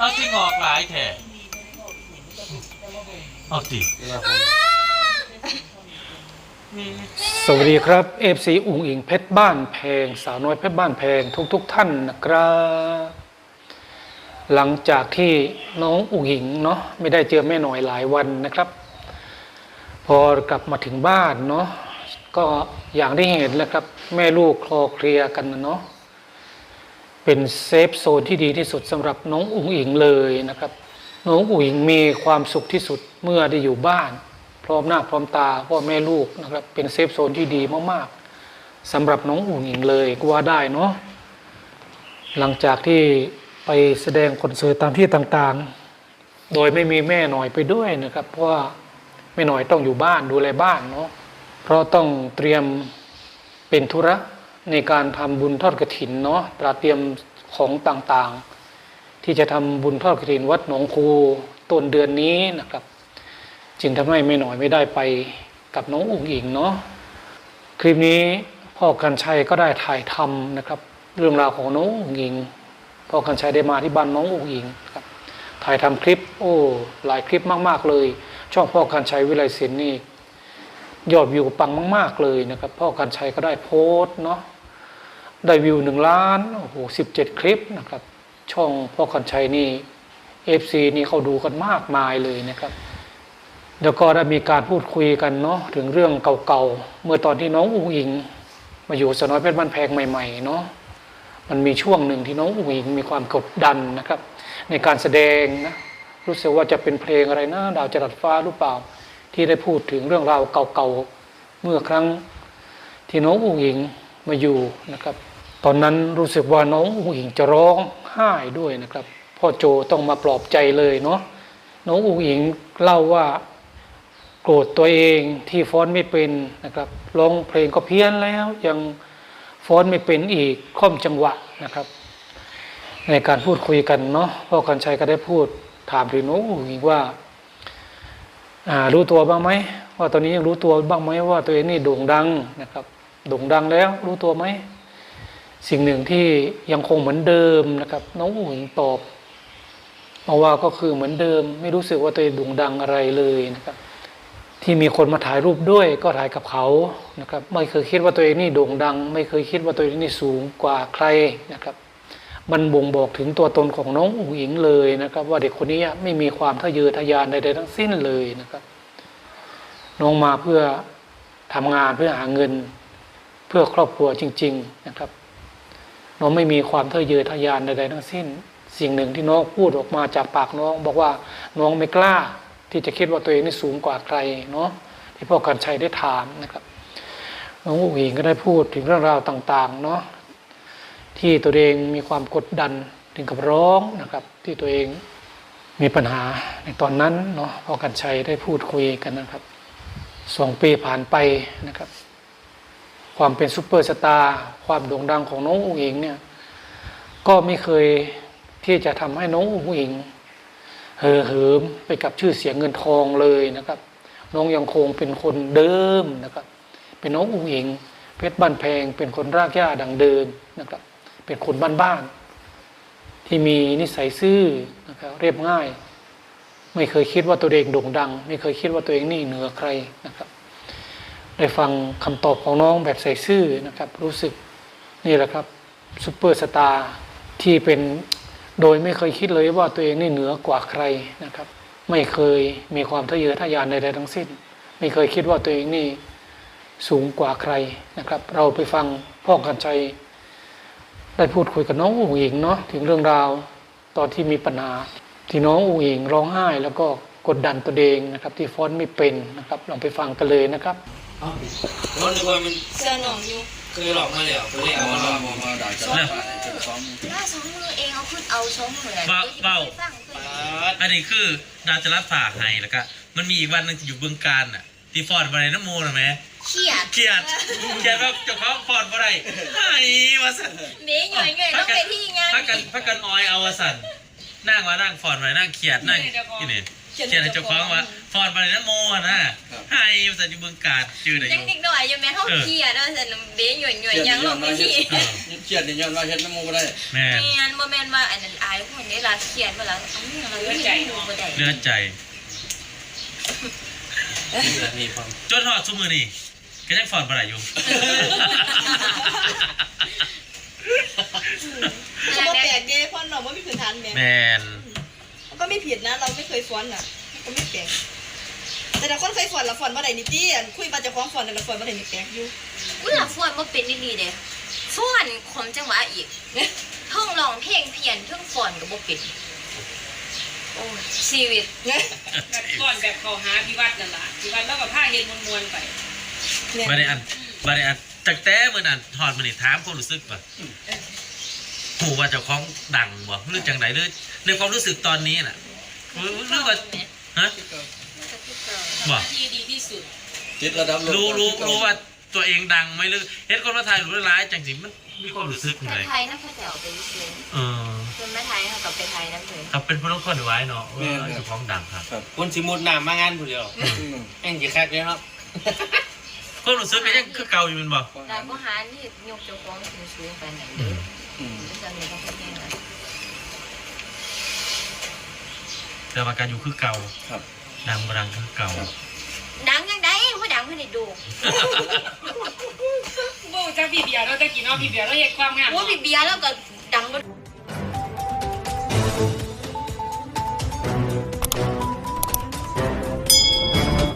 เอาสิงออกหลายแถเอาสิสวัสดีครับเอฟซีอุงอิงเพชรบ้านแพงสาวน้อยเพชรบ้านแพงทุกทุกท่านนะครับหลังจากที่น้องอุ๋งอิงเนาะไม่ได้เจอแม่หน่อยหลายวันนะครับ พอกลับมาถึงบ้านเนาะก็อย่างที่เห็นนะครับ แม่ลูกคลอเคลียกันเนาะ เป็นเซฟโซนที่ดีที่สุดสำหรับน้องอุ๋งอิงเลยนะครับ น้องอุ๋งอิงมีความสุขที่สุดเมื่อได้อยู่บ้าน พร้อมหน้าพร้อมตาพ่อแม่ลูกนะครับ เป็นเซฟโซนที่ดีมากๆสำหรับน้องอุ๋งอิงเลยก็ว่าได้เนาะหลังจากที่ไปแสดงคอนเสิร์ตตามที่ต่างๆ โดยไม่มีแม่หน่อยไปด้วยนะครับ เพราะว่าแม่หน่อยต้องอยู่บ้านดูแลบ้านเนาะเพราะต้องเตรียมเป็นธุระ ในการทำบุญทอดกระถินเนาะตระเตรียมของต่างๆ ที่จะทำบุญทอดกระถินวัดหนองคูต้นเดือนนี้นะครับ จึงทำให้ไม่หน่อยไม่ได้ไปกับน้องอุ๋งอิงเนาะคลิปนี้พ่อกันชัยก็ได้ถ่ายทำนะครับ เรื่องราวของน้องอุ๋งอิงพ่อกันชัยได้มาที่บ้านน้องอุ๋งอิงครับถ่ายทำคลิป โอ้หลายคลิปมาก ๆเลย ช่องพ่อกันชัยวิไลศิลป์นี่ ยอดวิวปังมาก ๆ เลยนะครับพ่อกันชัยก็ได้โพสต์เนาะได้วิวหนึ่งล้านโอ้โหสิบเจ็ดคลิปนะครับ ช่องพ่อกันชัยนี่เอฟซีนี่เขาดูกันมากมายเลยนะครับแล้วก็ได้มีการพูดคุยกันเนาะถึงเรื่องเก่าๆ เมื่อตอนที่น้องอุ๋งอิง มาอยู่สน้อยเพชรบ้านแพงใหม่ๆเนาะมันมีช่วงหนึ่งที่น้องอุ๋งอิงมีความกดดันนะครับ ในการแสดงนะรู้สึกว่าจะเป็นเพลงอะไรนะดาวจรัสฟ้าหรือเปล่า ที่ได้พูดถึงเรื่องราวเก่าๆ เมื่อครั้งที่น้องอุ๋งอิงมาอยู่นะครับ ตอนนั้นรู้สึกว่าน้องอุ๋งอิงจะร้องไห้ด้วยนะครับ พ่อโจต้องมาปลอบใจเลยเนาะน้องอุ๋งอิงเล่าว่าโกรธตัวเองที่ฟ้อนไม่เป็นนะครับร้องเพลงก็เพี้ยนแล้วยังฟ้อนไม่เป็นอีกค่อมจังหวะนะครับ ในการพูดคุยกันเนาะพ่อกันชัยก็ได้พูดถามถึงน้องอุ๋งอิงว่า รู้ตัวบ้างไหมว่าตอนนี้ยังรู้ตัวบ้างไหมว่าตัวเองนี่โด่งดังนะครับโด่งดังแล้วรู้ตัวไหมสิ่งหนึ่งที่ยังคงเหมือนเดิมนะครับ น้องอุ๋งตอบมาว่าก็คือเหมือนเดิม ไม่รู้สึกว่าตัวเองโด่งดังอะไรเลยนะครับ ที่มีคนมาถ่ายรูปด้วยก็ถ่ายกับเขานะครับ ไม่เคยคิดว่าตัวเองนี่โด่งดัง ไม่เคยคิดว่าตัวเองนี่สูงกว่าใครนะครับ มันบ่งบอกถึงตัวตนของน้องอุ๋งอิงเลยนะครับ ว่าเด็กคนนี้ไม่มีความทะเยอทะยานใดๆทั้งสิ้นเลยนะครับ น้องมาเพื่อทำงานเพื่อหาเงิน เพื่อครอบครัวจริง ๆนะครับ น้องไม่มีความทะเยอทะยานใดๆทั้งสิ้น สิ่งหนึ่งที่น้องพูดออกมาจากปากน้อง บอกว่าน้องไม่กล้า ที่จะคิดว่าตัวเองนี่สูงกว่าใครเนาะที่พ่อกันชัยได้ถามนะครับน้องอุ๋งอิงก็ได้พูดถึงเรื่องราวต่าง ๆ เนาะ ที่ตัวเองมีความกดดันถึงกับร้องนะครับ ที่ตัวเองมีปัญหาในตอนนั้นเนาะพอกันชัยได้พูดคุยกันนะครับสองปีผ่านไปนะครับ ความเป็นซูเปอร์สตาร์ความโด่งดังของน้องอุ๋งอิงเนี่ยก็ไม่เคยที่จะทำให้น้องอุ๋งอิงเห่อเหิมไปกับชื่อเสียงเงินทองเลยนะครับ น้องยังคงเป็นคนเดิมนะครับ เป็นน้องอุ๋งอิงเพชรบ้านแพงเป็นคนรากหญ้าดังเดิมนะครับ เป็นคนบ้านๆที่มีนิสัยซื่อนะครับเรียบง่าย ไม่เคยคิดว่าตัวเองโด่งดัง ไม่เคยคิดว่าตัวเองนี่เหนือใครนะครับ ได้ฟังคำตอบของน้องแบบใส่ซื่อนะครับ รู้สึกนี่แหละครับซูเปอร์สตาร์ที่เป็นโดยไม่เคยคิดเลยว่าตัวเองนี่เหนือกว่าใครนะครับ ไม่เคยมีความทะเยอทะยานใดๆทั้งสิ้น ไม่เคยคิดว่าตัวเองนี่สูงกว่าใครนะครับ เราไปฟังพ่อกันชัย ได้พูดคุยกับน้องอุ๋งอิงเนาะถึงเรื่องราวตอนที่มีปัญหาที่น้องอุ๋งอิงร้องไห้ แล้วก็กดดันตัวเองนะครับ ที่ฟ้อนไม่เป็นนะครับลองไปฟังกันเลยนะครับเอ้าเพราะนึกว่ามันเสื้อหนองอยู่เคยหลอกมาแล้วเคยเอาเอามาหลมาอกมามาด่าจะเนี่ยจะซ้อมหน้าสองมือเองเอาขึ้นเอาสองมือเบาเบาฟังขึ้นอันนี้คือดาวจะรับฝากให้แล้วก็มันมีอีกวันหนึงที่อยู่บึงการอะที่ฟอร์ดมาในน้ำมูลนะแม่ เครียดเกียดเกียดว่าเจ้าของฟอร์ดมาได้ไอ้วาสันเบ้หน่อยหน่อยต้องไปที่งานพักกันพักกันออยเอาวาสันนั่งว่านั่งฟอร์ดมานั่งเขียดนั่งที่นี่เขียดให้เจ้าของว่าฟอร์ดมาในน้ำมูลนะไอ้วาสันอยู่บึงการชื่อไหนอยังยู่เด็กหน่อยอยู่ไหมเขาเครียดแล้วแต่เบ้หน่อยหน่อยยังลงไปที่เออเครียดนี่ย้อนว่าเฮ็ดน้ำมูกได้แม่งานโมเมนต์ว่าอันนั้นอายคนนี้เราเครียดเวลาเอาเนี่ยเราไม่รู้บ่ได้เลือดใจ มีความจนหอดซุมือนี่ก็ยังฟอนบ่ได้อยู่ก็บ่แปลกเด้เพราะเราไม่มีพื้นฐานแม่แมนมันก็ไม่ผิดนะ เราไม่เคยฟ้อนอะมันก็ไม่แปลกแต่ถ้าคนเคยฟ้อนละฟ้อนบ่ได้นี่ตี้อันคุยมาเจะฟ้าของฟ้อนแต่ละฟ้อนบ่ได้นี่แปลกอยู่อุ้ยละฟ้อนบ่เป็นดีๆเด้ฟ้อนขมจังหวะอีกเท่องร้องเพลงเพี้ยนเท่องฟ้อนก็บ่เป็นโอ้ย ชีวิตแบบก่อนแบบเขาหาพิวัตรนั่นล่ะพิวัตรแล้วก็ผ้าเฮ็ดมวนๆไปเนี่ยบ่ได้อันบ่ได้อันตั้งแต่มื้อนั้นหอดมื้อนี่ถามความรู้สึกป่ะหูว่าเจ้าของดังบ่หรือจังไดหรือในความรู้สึกตอนนี้น่ะหรือหรือว่าฮะบ่ที่ดีที่สุดติดระดับโลกรู้รู้รู้ว่า ตัวเองดังไหมหรือเฮ็ดคนมาถ่ายรู้ร้ายจังสิมันมีความรู้สึกแต่ไงไทยนะเขาจะเอาไปซื้อเออคนมาไทยเขาก็ไปไทยนำเลยครับเป็นผู้ต้องคนไว้เนาะว่าเจ้าของดังครับครับคนสิมุดน้ำมางานผู้เดียวอืมแม่งสิคักเลยเนาะความรู้สึกก็ยังคือเก่าอยู่แมันบ่แต่ก็หานี่ยกเจ้าของสูงๆไปไหนเด้ออืมจะมีต้องเป็นยังไงแต่ว่าการอยู่คือเก่าครับดังบ่ดังคือเก่าครับดังยังไงว่าดังเพื่อนได้ดูบ่จักพี่เบี ยร์เราจะกินเอาพี่เบียร์เราเห็นความงามว่าพี่เบียร์แล้วก็